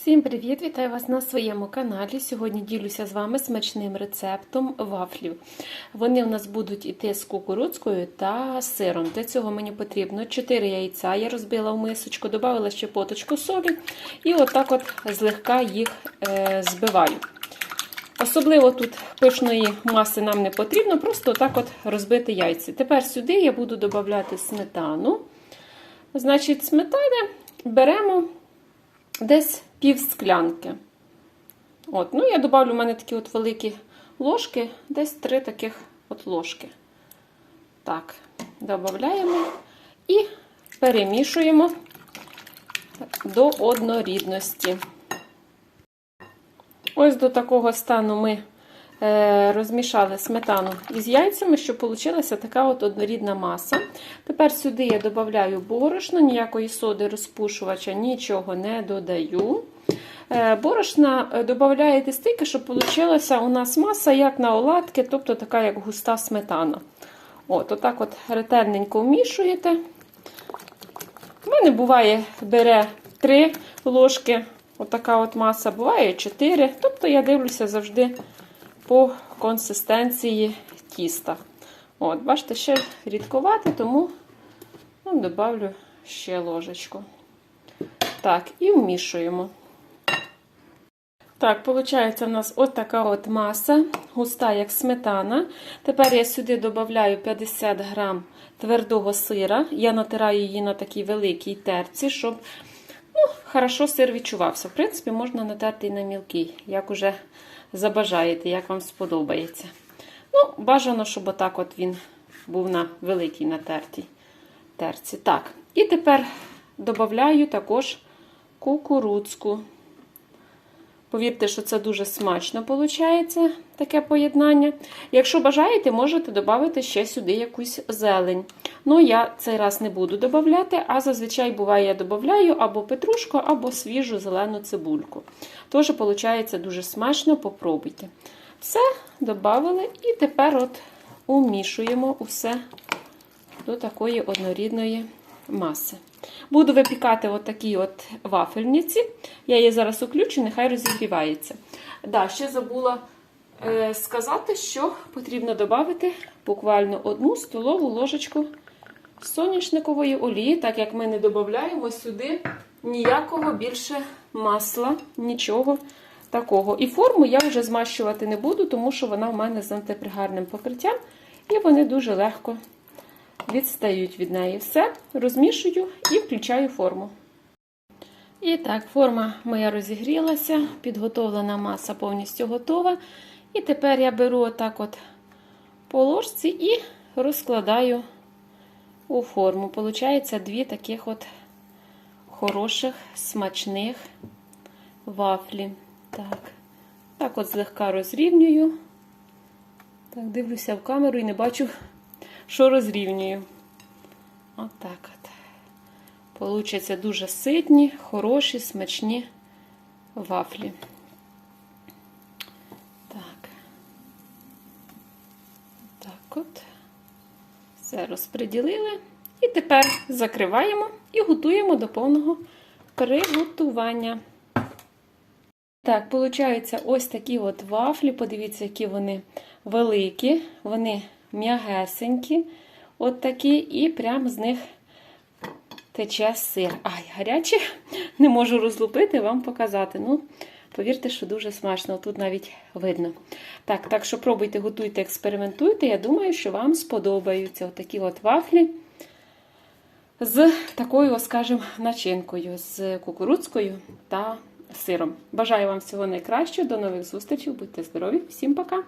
Всім привіт! Вітаю вас на своєму каналі. Сьогодні ділюся з вами смачним рецептом вафлів. Вони у нас будуть іти з кукурудзкою та сиром. Для цього мені потрібно 4 яйця. Я розбила в мисочку, додала ще поточку солі і отак от злегка їх е, збиваю. Особливо тут пишної маси нам не потрібно, просто отак от розбити яйця. Тепер сюди я буду додати сметану. Значить, сметани беремо десь пів склянки. От, ну, я додавлю, у мене такі от великі ложки, десь три таких от ложки. Так, додаємо і перемішуємо до однорідності. Ось до такого стану ми е, розмішали сметану із яйцями, щоб вийшла така от однорідна маса. Тепер сюди я додаю борошно, ніякої соди розпушувача, нічого не додаю. Е, борошна додаєте стільки, щоб вийшла у нас маса, як на оладки, тобто така як густа сметана. От, Отак от ретельненько вмішуєте. У мене буває, бере 3 ложки. Отака от маса буває 4. Тобто я дивлюся завжди по консистенції тіста. От, Бачите, ще рідкувати, тому ну, ще ложечку. Так, і вмішуємо. Так, виходить, у нас от така от маса, густа, як сметана. Тепер я сюди додаю 50 грам твердого сира. Я натираю її на такій великій терці, щоб ну, хорошо сир відчувався. В принципі, можна натерти і на мілкий, як уже забажаєте, як вам сподобається. Ну, бажано, щоб отак от він був на великій натертій терці. Так, і тепер додаю також кукурудзку. Повірте, що це дуже смачно виходить, таке поєднання. Якщо бажаєте, можете додати ще сюди якусь зелень. Ну, я цей раз не буду додати, а зазвичай буває, я додаю або петрушку, або свіжу зелену цибульку. Тож, виходить, дуже смачно, попробуйте. Все, додали, і тепер от умішуємо усе до такої однорідної маси. Буду випікати от такі от вафельниці. Я її зараз уключу, нехай розігрівається. Да, ще забула е, сказати, що потрібно додати буквально одну столову ложечку соняшникової олії, так як ми не додаємо сюди ніякого більше масла, нічого такого. І форму я вже змащувати не буду, тому що вона в мене з антипригарним покриттям, і вони дуже легко відстають від неї. Все, розмішую і включаю форму. І так, форма моя розігрілася, підготовлена маса повністю готова. І тепер я беру отак от по ложці і розкладаю у форму. Получається дві таких от хороших, смачних вафлі. Так, так от злегка розрівнюю. Так, дивлюся в камеру і не бачу що розрівнюю. Отак от, от. Получаться дуже ситні, хороші, смачні вафлі. Так. Так от. Все розподілили. І тепер закриваємо і готуємо до повного приготування. Так, виходить, ось такі от вафлі. Подивіться, які вони великі, вони м'ягесенькі, от такі, і прямо з них тече сир. Ай, гарячі, не можу розлупити, вам показати. Ну, повірте, що дуже смачно, тут навіть видно. Так, так що пробуйте, готуйте, експериментуйте. Я думаю, що вам сподобаються отакі от вафлі. З такою, скажімо, начинкою, з кукурудзкою та сиром. Бажаю вам всього найкращого, до нових зустрічей, будьте здорові, всім пока!